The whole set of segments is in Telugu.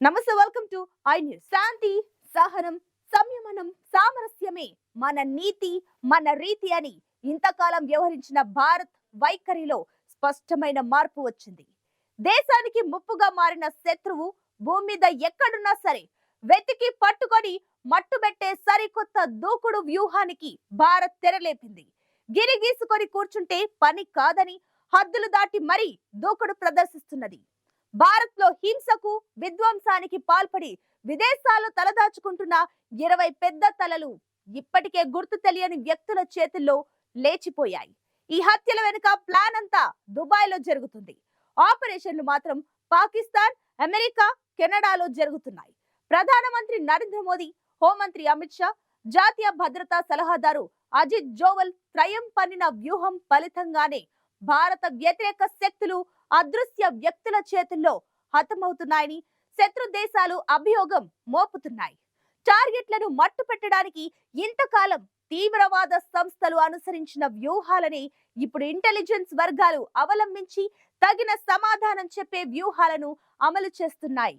నమస్తే వెల్కమ్ టు ఐ న్యూస్. శాంతి సహనం సంయమనం సామరస్యమే మన నీతి మన రీతి అని ఇంతకాలం వ్యవహరించిన భారత్ వైఖరిలో స్పష్టమైన మార్పు వచ్చింది. దేశానికి ముప్పుగా మారిన శత్రువు భూమి మీద ఎక్కడున్నా సరే వెతికి పట్టుకొని మట్టుబెట్టే సరికొత్త దూకుడు వ్యూహానికి భారత్ తెరలేపింది. గిరి గీసుకొని కూర్చుంటే పని కాదని హద్దులు దాటి మరీ దూకుడు ప్రదర్శిస్తున్నది. భారత్లో హింసకు విధ్వంసానికి పాల్పడి విదేశాల్లో తలదాచుకుంటున్న ఇరవై పెద్ద తలలు ఇప్పటికే గుర్తు తెలియని వ్యక్తుల చేతుల్లో లేచిపోయాయి. ఈ హత్యల వెనుక ప్లాన్ అంతా దుబాయ్లో జరుగుతుంది. ఆపరేషన్లు మాత్రం పాకిస్తాన్ అమెరికా కెనడాలో జరుగుతున్నాయి. ప్రధానమంత్రి నరేంద్ర మోదీ హోంమంత్రి అమిత్ షా జాతీయ భద్రతా సలహాదారు అజిత్ జోవల్ త్రయం పన్నిన వ్యూహం ఫలితంగానే భారత వ్యతిరేక శక్తులు అదృశ్య వ్యక్తుల చేతుల్లో హతమవుతున్నాయని శత్రు దేశాలు అభియోగం మోపుతున్నాయి. టార్గెట్లను మట్టు పెట్టడానికి ఇంతకాలం తీవ్రవాద సంస్థలు అనుసరించిన వ్యూహాలని ఇప్పుడు ఇంటెలిజెన్స్ వర్గాలు అవలంబించి తగిన సమాధానం చెప్పే వ్యూహాలను అమలు చేస్తున్నాయి.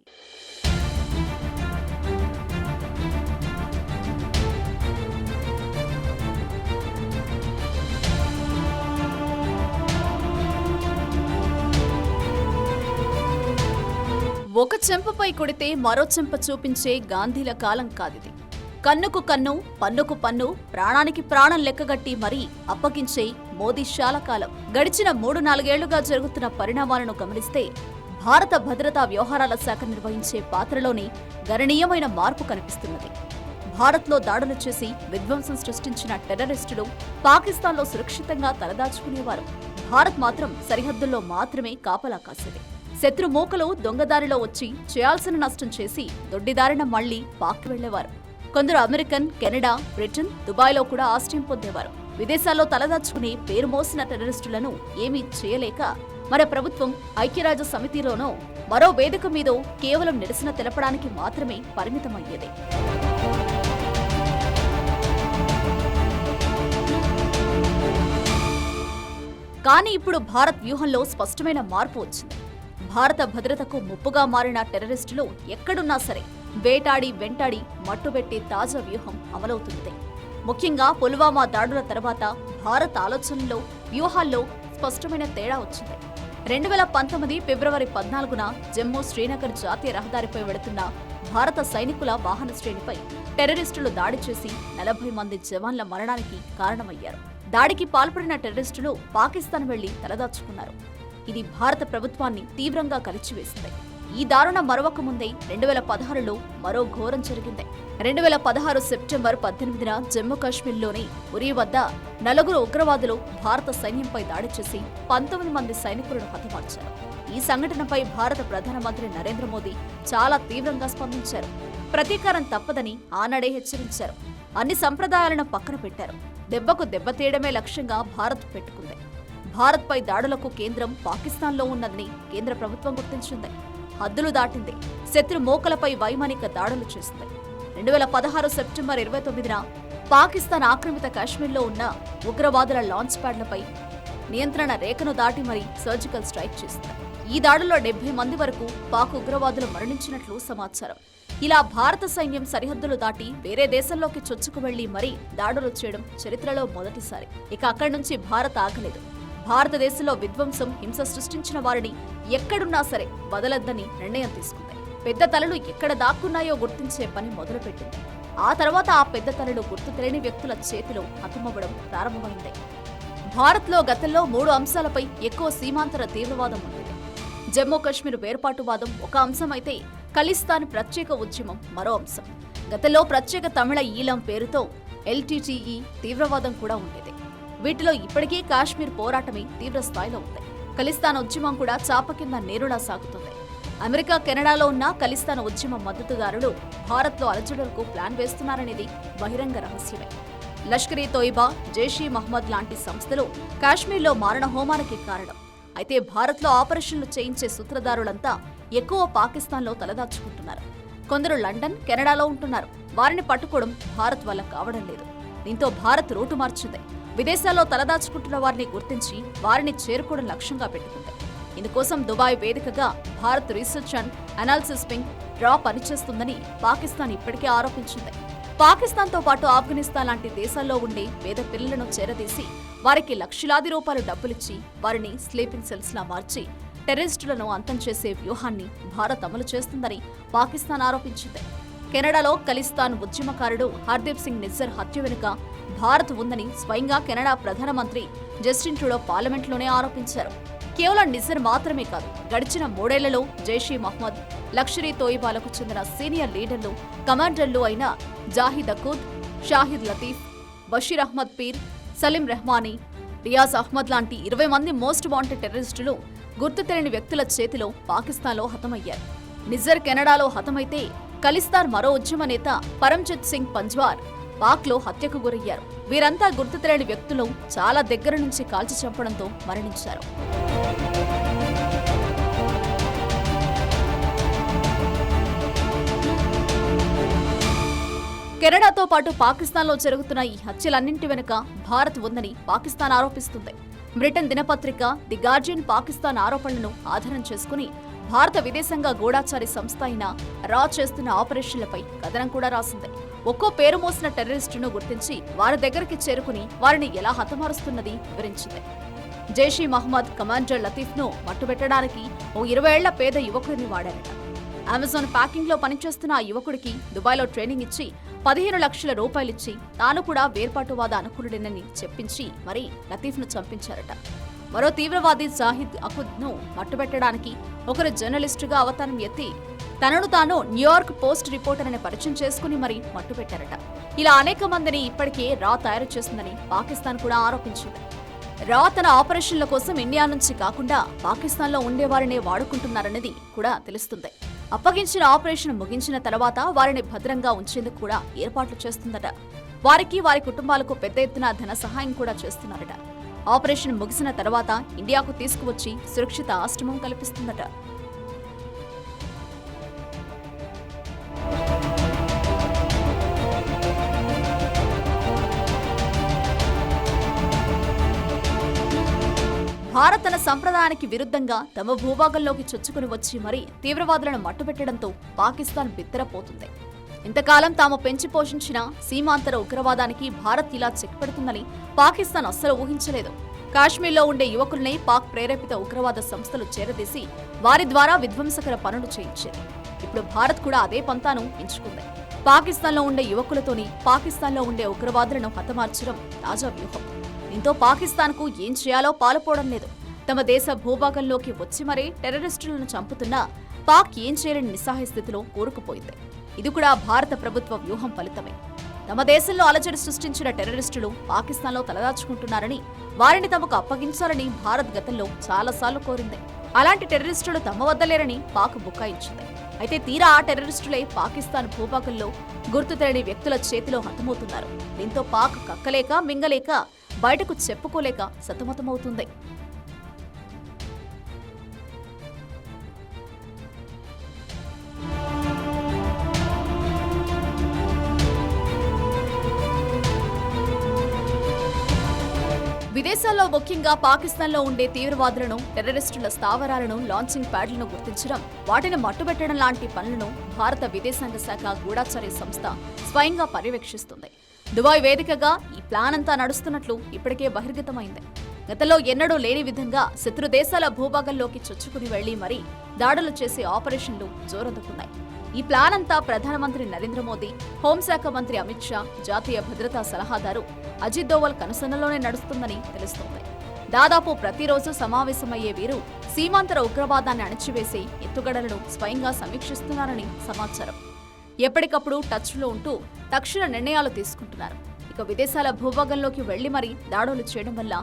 ఒక చెంపపై కొడితే మరో చెంప చూపించే గాంధీల కాలం కాదిది. కన్నుకు కన్ను పన్నుకు పన్ను ప్రాణానికి ప్రాణం లెక్కగట్టి మరీ అప్పగించే మోదీ శాలకాలం గడిచిన మూడు నాలుగేళ్ళుగా జరుగుతున్న పరిణామాలను గమనిస్తే భారత భద్రతా వ్యవహారాల శాఖ నిర్వహించే పాత్రలోని గణనీయమైన మార్పు కనిపిస్తున్నది. భారత్లో దాడులు చేసి విధ్వంసం సృష్టించిన టెర్రరిస్టులు పాకిస్తాన్లో సురక్షితంగా తలదాచుకునేవారు. భారత్ మాత్రం సరిహద్దుల్లో మాత్రమే కాపలా కాసేది. శత్రు మూకలు దొంగదారిలో వచ్చి చేయాల్సిన నష్టం చేసి దొడ్డిదారిన మళ్ళీ పాక్కి వెళ్ళేవారు కొందరు అమెరికన్ కెనడా బ్రిటన్ దుబాయ్లో కూడా ఆశ్రయం పొందేవారు. విదేశాల్లో తలదాచుకుని పేరు మోసిన టెర్రరిస్టులను ఏమీ చేయలేక మన ప్రభుత్వం ఐక్యరాజ్య సమితిలోనో మరో వేదిక మీదో కేవలం నిరసన తెలపడానికి మాత్రమే పరిమితమయ్యేది. కానీ ఇప్పుడు భారత్ వ్యూహంలో స్పష్టమైన మార్పు వచ్చింది. భారత భద్రతకు ముప్పుగా మారిన టెర్రరిస్టులు ఎక్కడున్నా సరే వేటాడి వెంటాడి మట్టుబెట్టే తాజా వ్యూహం అమలవుతుంది ముఖ్యంగా పుల్వామా దాడుల తర్వాత భారత్ ఆలోచనల్లో వ్యూహాల్లో స్పష్టమైన తేడా వచ్చింది. రెండు వేల పంతొమ్మిది ఫిబ్రవరి పద్నాలుగున జమ్మూ శ్రీనగర్ జాతీయ రహదారిపై వెడుతున్న భారత సైనికుల వాహన శ్రేణిపై టెర్రరిస్టులు దాడి చేసి నలభై మంది జవాన్ల మరణానికి కారణమయ్యారు. దాడికి పాల్పడిన టెర్రరిస్టులు పాకిస్తాన్ వెళ్ళి తలదాచుకున్నారు. ఇది భారత ప్రభుత్వాన్ని తీవ్రంగా కలిచివేసింది. ఈ దారుణ మరొక ముందే రెండు వేల పదహారులో మరో ఘోరం జరిగింది. రెండు వేల పదహారు సెప్టెంబర్ పద్దెనిమిదిన జమ్మూ కాశ్మీర్లోని ఉరి వద్ద నలుగురు ఉగ్రవాదులు భారత సైన్యంపై దాడి చేసి పంతొమ్మిది మంది సైనికులను హతమార్చారు. ఈ సంఘటనపై భారత ప్రధానమంత్రి నరేంద్ర మోదీ చాలా తీవ్రంగా స్పందించారు. ప్రతీకారం తప్పదని ఆనాడే హెచ్చరించారు. అన్ని సంప్రదాయాలను పక్కన పెట్టారు. దెబ్బకు దెబ్బ తీయడమే లక్ష్యంగా భారత్ పెట్టుకుంది. భారత్పై దాడులకు కేంద్రం పాకిస్తాన్లో ఉన్నదని కేంద్ర ప్రభుత్వం గుర్తించింది. హద్దులు దాటింది. శత్రు మోకలపై వైమానిక దాడులు చేసింది రెండు వేల పదహారు సెప్టెంబర్ ఇరవై తొమ్మిదిన పాకిస్తాన్ ఆక్రమిత కాశ్మీర్లో ఉన్న ఉగ్రవాదుల లాంచ్ ప్యాడ్లపై నియంత్రణ రేఖను దాటి మరీ సర్జికల్ స్ట్రైక్ చేసింది ఈ దాడుల్లో డెబ్బై మంది వరకు పాక్ ఉగ్రవాదులు మరణించినట్లు సమాచారం. ఇలా భారత సైన్యం సరిహద్దులు దాటి వేరే దేశంలోకి చొచ్చుకు వెళ్ళి మరీ దాడులు చేయడం చరిత్రలో మొదటిసారి. ఇక అక్కడి నుంచి భారత్ ఆగలేదు. భారతదేశంలో విధ్వంసం హింస సృష్టించిన వారిని ఎక్కడున్నా సరే వదలద్దని నిర్ణయం తీసుకుంది. పెద్ద తలలు ఎక్కడ దాక్కున్నాయో గుర్తించే పని మొదలుపెట్టింది. ఆ తర్వాత ఆ పెద్ద తలలు గుర్తు తెలియని వ్యక్తుల చేతిలో హతమవ్వడం ప్రారంభమైంది. భారత్లో గతంలో మూడు అంశాలపై ఎక్కువ సీమాంతర తీవ్రవాదం ఉండేది జమ్మూ కాశ్మీర్ వేర్పాటువాదం ఒక అంశమైతే ఖలిస్తాన్ ప్రత్యేక ఉద్యమం మరో అంశం. గతంలో ప్రత్యేక తమిళ ఈలం పేరుతో ఎల్టీటీఈ తీవ్రవాదం కూడా ఉండేది. వీటిలో ఇప్పటికీ కాశ్మీర్ పోరాటమే తీవ్ర స్థాయిలో ఉంది. ఖలిస్తాన్ ఉద్యమం కూడా చాప కింద నేరులా సాగుతుంది. అమెరికా కెనడాలో ఉన్న ఖలిస్తాన్ ఉద్యమ మద్దతుదారులు భారత్లో అలజడులకు ప్లాన్ వేస్తున్నారనేది బహిరంగ రహస్యమే. లష్కర్ ఈ తోయిబా జైషీ మహమ్మద్ లాంటి సంస్థలు కాశ్మీర్లో మారణ హోమానికి కారణం. అయితే భారత్లో ఆపరేషన్లు చేయించే సూత్రధారులంతా ఎక్కువ పాకిస్తాన్లో తలదాచుకుంటున్నారు. కొందరు లండన్ కెనడాలో ఉంటున్నారు. వారిని పట్టుకోవడం భారత్ వల్ల కావడం లేదు. దీంతో భారత్ రూటు మార్చింది. విదేశాల్లో తలదాచుకుంటున్న వారిని గుర్తించి వారిని చేరుకోవడం లక్ష్యంగా పెట్టుకుంది. ఇందుకోసం దుబాయ్ వేదికగా Bharat research and analysis wing రా పనిచేస్తుందని పాకిస్తాన్ ఇప్పటికే ఆరోపించింది. పాకిస్తాన్తో పాటు ఆఫ్ఘనిస్తాన్ లాంటి దేశాల్లో ఉండే పేద పిల్లలను చేరదీసి వారికి లక్షలాది రూపాయలు డబ్బులిచ్చి వారిని స్లీపింగ్ సెల్స్లా మార్చి టెర్రరిస్టులను అంతం చేసే వ్యూహాన్ని భారత్ అమలు చేస్తుందని పాకిస్తాన్ ఆరోపించింది. కెనడాలో ఖలిస్తాన్ ఉద్యమకారుడు హర్దీప్ సింగ్ నిజ్జర్ హత్య వెనుక భారత్ ఉందని స్వయంగా కెనడా ప్రధానమంత్రి జస్టిన్ ట్రూడో పార్లమెంట్లోనే ఆరోపించారు. కేవలం నిజర్ మాత్రమే కాదు గడిచిన మూడేళ్ళలో జైషీ మహ్మద్ లక్షరీ తోయిబాలకు చెందిన సీనియర్ లీడర్లు కమాండర్లు అయిన జాహిద్ అకూద్ షాహిద్ లతీఫ్ బషీర్ అహ్మద్ పీర్ సలీం రెహమానీ రియాజ్ అహ్మద్ లాంటి ఇరవై మంది మోస్ట్ వాంటెడ్ టెర్రరిస్టులు గుర్తు తెలియని వ్యక్తుల చేతిలో పాకిస్తాన్లో హతమయ్యారు. నిజర్ కెనడాలో హతమైతే ఖలిస్తాన్ మరో ఉద్యమ నేత పరంజిత్ సింగ్ పంజ్వార్ పాక్లో హత్యకు గురయ్యారు. వీరంతా గుర్తు తెలియని వ్యక్తులు చాలా దగ్గర నుంచి కాల్చి చంపడంతో మరణించారు. కెనడాతో పాటు పాకిస్తాన్లో జరుగుతున్న ఈ హత్యలన్నింటి వెనుక భారత్ ఉందని పాకిస్తాన్ ఆరోపిస్తుంది. బ్రిటన్ దినపత్రిక ది గార్జియన్ పాకిస్తాన్ ఆరోపణలను ఆధారం చేసుకుని భారత విదేశాంగ గూఢాచారి సంస్థ అయిన రా చేస్తున్న ఆపరేషన్లపై కథనం కూడా రాసింది. ఒక్కో పేరు మోసిన టెర్రరిస్టును గుర్తించి వారి దగ్గరికి చేరుకుని వారిని ఎలా హతమారుస్తున్నది వివరించింది. జైషీ మహమ్మద్ కమాండర్ లతీఫ్ను మట్టుబెట్టడానికి ఓ ఇరవై ఏళ్ళ పేద యువకుడిని వాడారట. అమెజాన్ ప్యాకింగ్లో పనిచేస్తున్న ఆ యువకుడికి దుబాయ్లో ట్రైనింగ్ ఇచ్చి పదిహేను లక్షల రూపాయలిచ్చి తాను కూడా వేర్పాటువాద అనుకూలుడేనని చెప్పించి మరి లతీఫ్ను చంపించారట. మరో తీవ్రవాది జాహిద్ అఖుద్ను మట్టుబెట్టడానికి ఒకరు జర్నలిస్టుగా అవతారం ఎత్తి తనను తాను న్యూయార్క్ పోస్ట్ రిపోర్టర్ అని పరిచయం చేసుకుని మరి మట్టుబెట్టారట. ఇలా అనేక మందిని ఇప్పటికే రా తయారు చేసిందని పాకిస్తాన్ కూడా ఆరోపించింది. రా తన ఆపరేషన్ల కోసం ఇండియా నుంచి కాకుండా పాకిస్తాన్లో ఉండేవారినే వాడుకుంటున్నారనేది కూడా తెలుస్తుంది. అప్పగించిన ఆపరేషన్ ముగించిన తర్వాత వారిని భద్రంగా ఉంచేందుకు కూడా ఏర్పాట్లు చేస్తుందట. వారికి వారి కుటుంబాలకు పెద్ద ఎత్తున ధన సహాయం కూడా చేస్తున్నారట. ఆపరేషన్ ముగిసిన తర్వాత ఇండియాకు తీసుకువచ్చి సురక్షిత ఆశ్రమం కల్పిస్తుందట. భారత్ తన సంప్రదాయానికి విరుద్ధంగా తమ భూభాగంలోకి చొచ్చుకుని వచ్చి మరీ తీవ్రవాదులను మట్టుపెట్టడంతో పాకిస్తాన్ బిత్తరపోతుంది. ఇంతకాలం తాము పెంచి పోషించిన సీమాంతర ఉగ్రవాదానికి భారత్ ఇలా చెక్ పెడుతుందని పాకిస్తాన్ అస్సలు ఊహించలేదు. కాశ్మీర్లో ఉండే యువకుల్ని పాక్ ప్రేరేపిత ఉగ్రవాద సంస్థలు చేరదీసి వారి ద్వారా విధ్వంసకర పనులు చేయించేది. ఇప్పుడు భారత్ కూడా అదే పంతాను ఎంచుకుంది. పాకిస్తాన్లో ఉండే యువకులతోని పాకిస్తాన్లో ఉండే ఉగ్రవాదులను హతమార్చడం తాజా వ్యూహం. దీంతో పాకిస్తాన్కు ఏం చేయాలో పాలుపోవడం లేదు. తమ దేశ భూభాగంలోకి వచ్చి మరీ టెర్రరిస్టులను చంపుతున్నా పాక్ ఏం చేయలేని నిస్సహాయ స్థితిలో కూరుకుపోయింది. ఇది కూడా భారత ప్రభుత్వ వ్యూహం ఫలితమే. తమ దేశంలో అలజడి సృష్టించిన టెర్రరిస్టులు పాకిస్తాన్లో తలదాచుకుంటున్నారని వారిని తమకు అప్పగించాలని భారత్ గతంలో చాలాసార్లు కోరింది. అలాంటి టెర్రరిస్టులు తమ వద్ద లేరని పాక్ బుక్కాయించింది అయితే తీరా ఆ టెర్రరిస్టులే పాకిస్తాన్ భూభాగంలో గుర్తు తెలియని వ్యక్తుల చేతిలో హతమవుతున్నారు. దీంతో పాక్ కక్కలేక మింగలేక బయటకు చెప్పుకోలేక సతమతమవుతుంది. విదేశాల్లో ముఖ్యంగా పాకిస్తాన్లో ఉండే తీవ్రవాదులను టెర్రరిస్టుల స్థావరాలను లాంచింగ్ ప్యాడ్లను గుర్తించడం వాటిని మట్టుబెట్టడం లాంటి పనులను భారత విదేశాంగ శాఖ గూఢాచార్య సంస్థ స్వయంగా పర్యవేక్షిస్తుంది. దుబాయ్ వేదికగా ఈ ప్లాన్ అంతా నడుస్తున్నట్లు ఇప్పటికే బహిర్గతమైంది. గతంలో ఎన్నడూ లేని విధంగా శత్రు దేశాల భూభాగంలోకి చొచ్చుకుని వెళ్ళి మరీ దాడులు చేసే ఆపరేషన్లు జోరందుకున్నాయి. ఈ ప్లాన్ అంతా ప్రధానమంత్రి నరేంద్ర మోదీ హోంశాఖ మంత్రి అమిత్ షా జాతీయ భద్రతా సలహాదారు అజిత్ దోవల్ కనుసన్నలోనే నడుస్తుందని తెలుస్తోంది. దాదాపు ప్రతిరోజు సమావేశమయ్యే వీరు సీమాంతర ఉగ్రవాదాన్ని అణచివేసి ఎత్తుగడలను స్వయంగా సమీక్షిస్తున్నారని సమాచారం. ఎప్పటికప్పుడు టచ్లో ఉంటూ తక్షణ నిర్ణయాలు తీసుకుంటున్నారు. ఇక విదేశాల భూభాగంలోకి వెళ్ళి మరీ దాడులు చేయడం వల్ల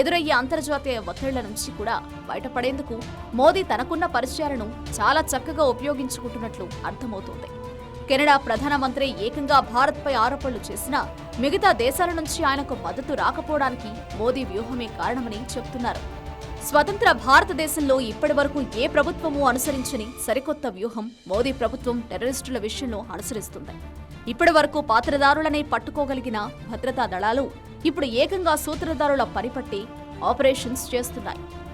ఎదురయ్యే అంతర్జాతీయ ఒత్తిళ్ళ నుంచి కూడా బయటపడేందుకు మోదీ తనకున్న పరిచయాలను చాలా చక్కగా ఉపయోగించుకుంటున్నట్లు అర్థమవుతోంది. కెనడా ప్రధానమంత్రి ఏకంగా భారత్పై ఆరోపణలు చేసినా మిగతా దేశాల నుంచి ఆయనకు మద్దతు రాకపోవడానికి మోదీ వ్యూహమే కారణమని చెబుతున్నారు స్వతంత్ర భారతదేశంలో ఇప్పటి వరకు ఏ ప్రభుత్వము అనుసరించని సరికొత్త వ్యూహం మోదీ ప్రభుత్వం టెర్రరిస్టుల విషయంలో అనుసరిస్తుంది. ఇప్పటి వరకు పాత్రదారులనే పట్టుకోగలిగిన భద్రతా దళాలు ఇప్పుడు ఏకంగా సూత్రధారుల పనిపట్టి ఆపరేషన్స్ చేస్తున్నాయి.